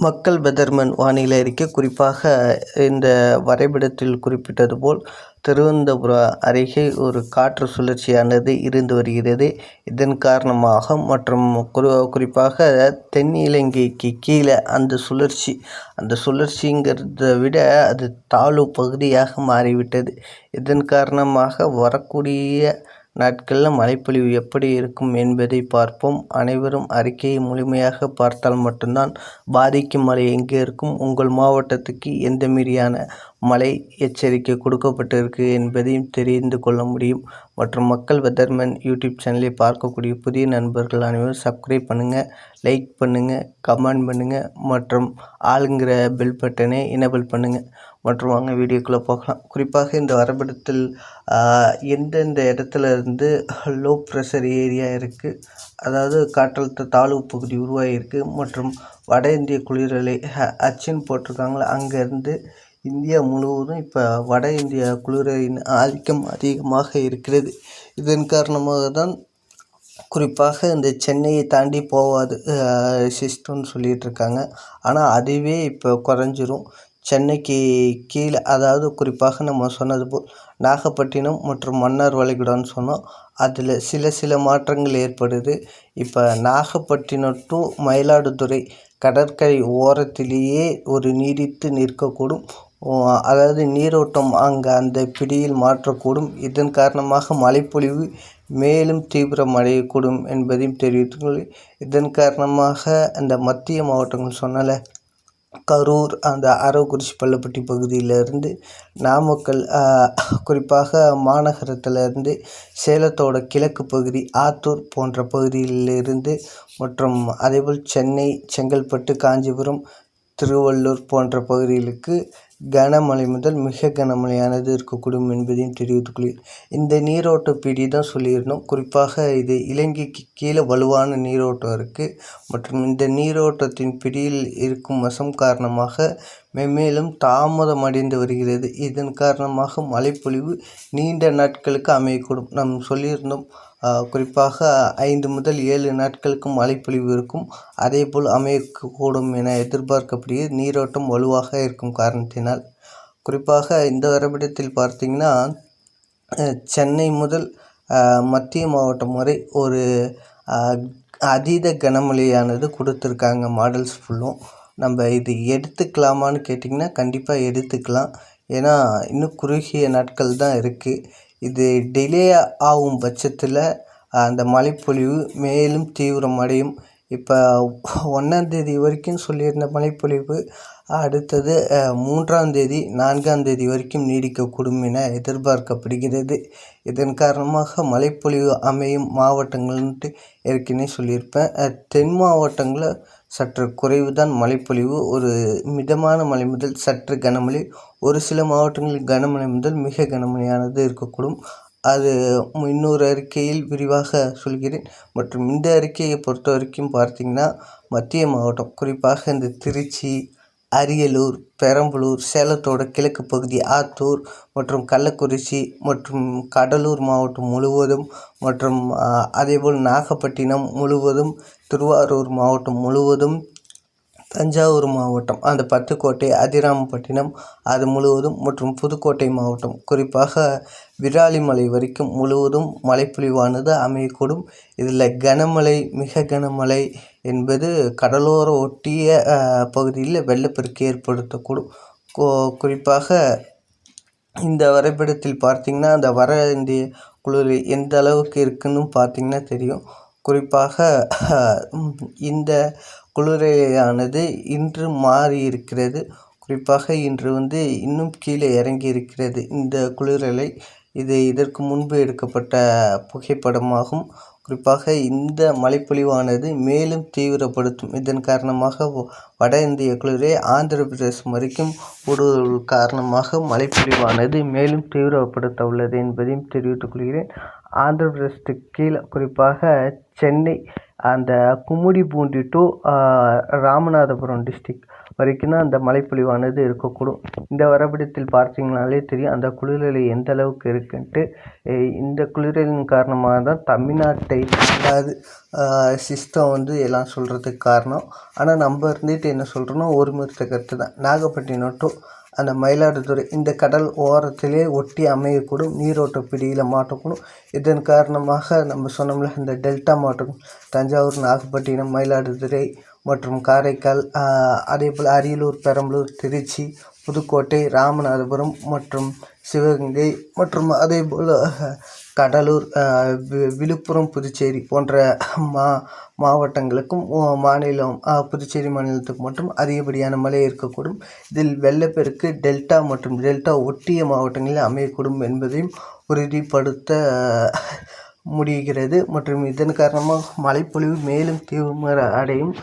மக்கள் பெதர்மன் வானிலை அறிக்கை குறிப்பாக இந்த வரைபடத்தில் குறிப்பிட்டது போல் திருவனந்தபுரம் அருகே ஒரு காற்று சுழற்சியானது இருந்து வருகிறது. இதன் காரணமாக மற்றும் குறி குறிப்பாக தென் இலங்கைக்கு கீழே அந்த சுழற்சி அந்த சுழற்சிங்கிறத விட அது தாழ்வு பகுதியாக மாறிவிட்டது. இதன் காரணமாக வரக்கூடிய நாட்களில் மழைப்பொழிவு எப்படி இருக்கும் என்பதை பார்ப்போம். அனைவரும் அறிக்கையை முழுமையாக பார்த்தால் மட்டும்தான் பாதிக்கும் மழை எங்கே இருக்கும். உங்கள் மாவட்டத்துக்கு எந்த மாரியான மழை எச்சரிக்கை கொடுக்கப்பட்டிருக்கு என்பதையும் தெரிந்து கொள்ள முடியும். மற்றும் மக்கள் வெதர்மேன் யூடியூப் சேனலை பார்க்கக்கூடிய புதிய நண்பர்கள் அனைவரும் சப்ஸ்கிரைப் பண்ணுங்கள் லைக் பண்ணுங்கள் கமெண்ட் பண்ணுங்கள் மற்றும் ஆளுங்கிற பெல் பட்டனை எனபிள் பண்ணுங்கள் மற்றும் வாங்க வீடியோக்குள்ளே போகலாம். குறிப்பாக இந்த வரைபடத்தில் எந்தெந்த இடத்துல இருந்து லோ ப்ரெஷர் ஏரியா இருக்குது அதாவது காற்றழுத்த தாழ்வு பகுதி உருவாகியிருக்கு மற்றும் வட இந்திய குளிரலை அச்சின் போட்டிருக்காங்களே அங்கேருந்து இந்தியா முழுவதும் இப்போ வட இந்தியா குளிரின் ஆதிக்கம் அதிகமாக இருக்கிறது. இதன் காரணமாக தான் குறிப்பாக இந்த சென்னையை தாண்டி போகாது சிஸ்டம்னு சொல்லிகிட்டு இருக்காங்க. ஆனால் அதுவே இப்போ குறைஞ்சிரும். சென்னைக்கு கீழே அதாவது குறிப்பாக நம்ம சொன்னது போல் நாகப்பட்டினம் மற்றும் மன்னார் வளைகுடான்னு சொன்னோம். அதில் சில சில மாற்றங்கள் ஏற்படுது. இப்போ நாகப்பட்டினம் டு மயிலாடுதுறை கடற்கரை ஓரத்திலேயே ஒரு நீடித்து நிற்கக்கூடும். அதாவது நீரோட்டம் அங்கே அந்த பிடியில் மாற்றக்கூடும். இதன் காரணமாக மழைப்பொழிவு மேலும் தீவிரமடையக்கூடும் என்பதையும் தெரிவித்துள்ளது இதன் காரணமாக அந்த மத்திய மாவட்டங்கள் சொன்னல கரூர் அந்த அரவக்குறிச்சி பள்ளப்பட்டி பகுதியிலேருந்து நாமக்கல் குறிப்பாக மாநகரத்திலிருந்து சேலத்தோட கிழக்கு பகுதி ஆத்தூர் போன்ற பகுதியிலிருந்து மற்றும் அதேபோல் சென்னை செங்கல்பட்டு காஞ்சிபுரம் திருவள்ளூர் போன்ற பகுதிகளுக்கு கனமழை முதல் மிக கனமழையானது இருக்கக்கூடும் என்பதையும் தெரிவித்துக்கொள்கிறேன். இந்த நீரோட்ட பிடி தான் சொல்லியிருந்தோம். குறிப்பாக இது இலங்கைக்கு கீழே வலுவான நீரோட்டம் இருக்குது மற்றும் இந்த நீரோட்டத்தின் பிடியில் இருக்கும் வசம் காரணமாக மென்மேலும் தாமதம் அடைந்து வருகிறது. இதன் காரணமாக மழைப்பொழிவு நீண்ட நாட்களுக்கு அமையக்கூடும். நாம் சொல்லியிருந்தோம் குறிப்பாக ஐந்து முதல் ஏழு நாட்களுக்கு மழைப்பொழிவு இருக்கும். அதேபோல் அமையக்கூடும் என எதிர்பார்க்கப்படுகிறது. நீரோட்டம் வலுவாக இருக்கும் காரணத்தினால். குறிப்பாக இந்த வரைபடத்தில் பார்த்தீங்கன்னா சென்னை முதல் மத்திய மாவட்டம் வரை ஒரு அதீத கனமழையானது கொடுத்துருக்காங்க மாடல்ஸ் ஃபுல்லும் நம்ம இது எடுத்துக்கலாமான்னு கேட்டிங்கன்னா கண்டிப்பாக எடுத்துக்கலாம். ஏன்னா இன்னும் குறுகிய நாட்கள் தான் இருக்குது இது டிலே ஆகும் பட்சத்தில் அந்த மழைப்பொழிவு மேலும் தீவிரமடையும். இப்போ ஒன்றாந்தேதி வரைக்கும் சொல்லியிருந்த மழைப்பொழிவு அடுத்தது மூன்றாந்தேதி நான்காந்தேதி வரைக்கும் நீடிக்கக்கூடும் என எதிர்பார்க்கப்படுகிறது. இதன் காரணமாக மழைப்பொழிவு அமையும் மாவட்டங்கள்ன்ட்டு ஏற்கனவே சொல்லியிருப்பேன். தென் மாவட்டங்களில் சற்று குறைவு தான் மழைப்பொழிவு ஒரு மிதமான மழை முதல் சற்று கனமழை. ஒரு சில மாவட்டங்களில் கனமழை முதல் மிக கனமழையானது இருக்கக்கூடும். அது இன்னொரு அறிக்கையில் விரிவாக சொல்கிறேன். மற்றும் இந்த அறிக்கையை பொறுத்த வரைக்கும் பார்த்திங்கன்னா மத்திய மாவட்டம் குறிப்பாக இந்த திருச்சி அரியலூர் பெரம்பலூர் சேலத்தோட கிழக்கு பகுதி ஆத்தூர் மற்றும் கள்ளக்குறிச்சி மற்றும் கடலூர் மாவட்டம் முழுவதும் மற்றும் அதேபோல் நாகப்பட்டினம் முழுவதும் திருவாரூர் மாவட்டம் முழுவதும் தஞ்சாவூர் மாவட்டம் அந்த பட்டுக்கோட்டை அதிராமப்பட்டினம் அது முழுவதும் மற்றும் புதுக்கோட்டை மாவட்டம். குறிப்பாக விராலிமலை வரைக்கும் முழுவதும் மழைப்பொழிவானது அமையக்கூடும். இதில் கனமழை மிக கனமழை என்பது கடலோர ஒட்டிய பகுதியில் வெள்ளப்பெருக்கு ஏற்படுத்தக்கூடும். குறிப்பாக இந்த வரைபடத்தில் பார்த்திங்கன்னா அந்த வர இந்திய குளிர் எந்த அளவுக்கு இருக்குன்னு பார்த்திங்கன்னா தெரியும். குறிப்பாக இந்த குளிரையானது இன்று மாறி இருக்கிறது குறிப்பாக இன்று வந்து இன்னும் கீழே இறங்கி இருக்கிறது இந்த குளிரலை இது இதற்கு முன்பு எடுக்கப்பட்ட புகைப்படமாகும். குறிப்பாக இந்த மழைப்பொழிவானது மேலும் தீவிரப்படுத்தும். இதன் காரணமாக வட இந்திய குளிரை ஆந்திர பிரதேசம் வரைக்கும் ஊடுருவல் காரணமாக மழைப்பொழிவானது மேலும் தீவிரப்படுத்த உள்ளது என்பதையும் தெரிவித்துக் கொள்கிறேன். ஆந்திர பிரதேசத்துக்கு கீழே குறிப்பாக சென்னை அந்த கும்மிடிப்பூண்டி டு ராமநாதபுரம் டிஸ்ட்ரிக் வரைக்கும் தான் அந்த மழைப்பொழிவானது இருக்கக்கூடும். இந்த வரைபடத்தில் பார்த்தீங்கனாலே தெரியும் அந்த குளிரலை எந்த அளவுக்கு இருக்குன்ட்டு. இந்த குளிரலின் காரணமாக தான் தமிழ்நாட்டை அதாவது சிஸ்டம் வந்து எல்லாம் சொல்கிறதுக்கு காரணம். ஆனால் நம்ம இருந்துட்டு என்ன சொல்கிறோன்னா ஒருமித்த கருத்து தான் நாகப்பட்டினம் டு அந்த மயிலாடுதுறை இந்த கடல் ஓரத்திலே ஒட்டி அமையக்கூடும் நீரோட்ட பிடியில் மாட்டக்கூடும். இதன் காரணமாக நம்ம சொன்னோம்ல இந்த டெல்டா மாவட்டம் தஞ்சாவூர் நாகப்பட்டினம் மயிலாடுதுறை மற்றும் காரைக்கால் அதேபோல் அரியலூர் பெரம்பலூர் திருச்சி புதுக்கோட்டை ராமநாதபுரம் மற்றும் சிவகங்கை மற்றும் அதேபோல் கடலூர் வி- விழுப்புரம் புதுச்சேரி போன்ற மா மாவட்டங்களுக்கும் மாநிலம் புதுச்சேரி மாநிலத்துக்கு மட்டும் அதிகப்படியான மழை இருக்கக்கூடும். இதில் வெள்ளப்பெருக்கு டெல்டா மற்றும் டெல்டா ஒட்டிய மாவட்டங்களில் அமையக்கூடும் என்பதையும் உறுதிப்படுத்த முடிகிறது. மற்றும் இதன் காரணமாக மழைப்பொழிவு மேலும் தீவிர அடையும்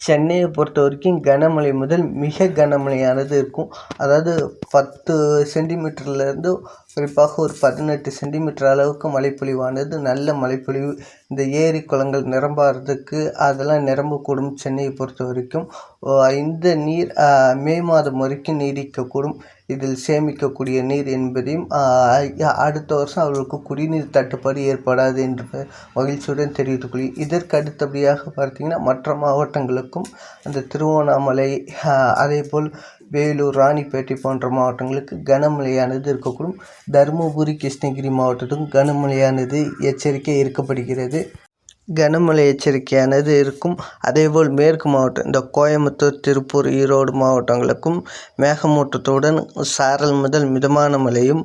சென்னையை பொறுத்த வரைக்கும் கனமழை முதல் மிக கனமழையானது இருக்கும். அதாவது பத்து சென்டிமீட்டர்லேருந்து குறிப்பாக ஒரு பதினெட்டு சென்டிமீட்டர் அளவுக்கு மழைப்பொழிவானது. நல்ல மழைப்பொழிவு. இந்த ஏரி குளங்கள் நிரம்பாறதுக்கு அதெல்லாம் நிரம்பக்கூடும் சென்னையை பொறுத்த வரைக்கும். ஓ, இந்த நீர் மே மாதம் வரைக்கும் நீடிக்கக்கூடும். இதில் சேமிக்கக்கூடிய நீர் என்பதையும் அடுத்த வருஷம் அவர்களுக்கு குடிநீர் தட்டுப்பாடு ஏற்படாது என்ற மகிழ்ச்சியுடன் தெரிவித்துக் கொள்கிறேன். இதற்கு அடுத்தபடியாக பார்த்தீங்கன்னா மற்ற மாவட்டங்களுக்கும் அந்த திருவண்ணாமலை அதேபோல் வேலூர் ராணிப்பேட்டை போன்ற மாவட்டங்களுக்கு கனமழையானது இருக்கக்கூடும். தருமபுரி கிருஷ்ணகிரி மாவட்டத்துக்கும் கனமழையானது எச்சரிக்கை இருக்கப்படுகிறது கனமழை எச்சரிக்கையானது இருக்கும். அதேபோல் மேற்கு மாவட்டம் இந்த கோயம்புத்தூர் திருப்பூர் ஈரோடு மாவட்டங்களுக்கும் மேகமூட்டத்துடன் சாரல் முதல் மிதமான மழையும்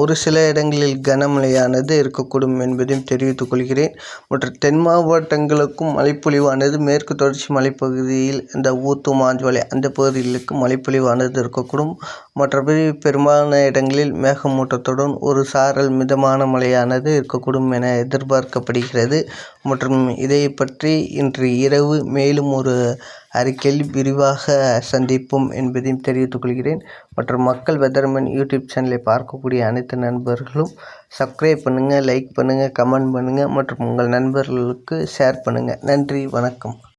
ஒரு சில இடங்களில் கனமழையானது இருக்கக்கூடும் என்பதையும் தெரிவித்துக் கொள்கிறேன். மற்றும் தென் மாவட்டங்களுக்கும் மழைப்பொழிவானது மேற்கு தொடர்ச்சி மலைப்பகுதியில் இந்த ஊத்து மாஞ்சோலை அந்த பகுதிகளுக்கு மழைப்பொழிவானது இருக்கக்கூடும். மற்றபடி பெரும்பாலான இடங்களில் மேகமூட்டத்துடன் ஒரு சாரல் மிதமான மழையானது இருக்கக்கூடும் என எதிர்பார்க்கப்படுகிறது. மற்றும் இதை பற்றி இன்று இரவு மேலும் ஒரு அறிக்கையில் விரிவாக சந்திப்போம் என்பதையும் தெரிவித்துக் கொள்கிறேன். மற்றும் மக்கள் வெதர்மேன் யூடியூப் சேனலை பார்க்கக்கூடிய அனைத்து நண்பர்களும் சப்ஸ்கிரைப் பண்ணுங்கள் லைக் பண்ணுங்கள் கமெண்ட் பண்ணுங்கள் மற்றும் உங்கள் நண்பர்களுக்கு ஷேர் பண்ணுங்கள் நன்றி வணக்கம்.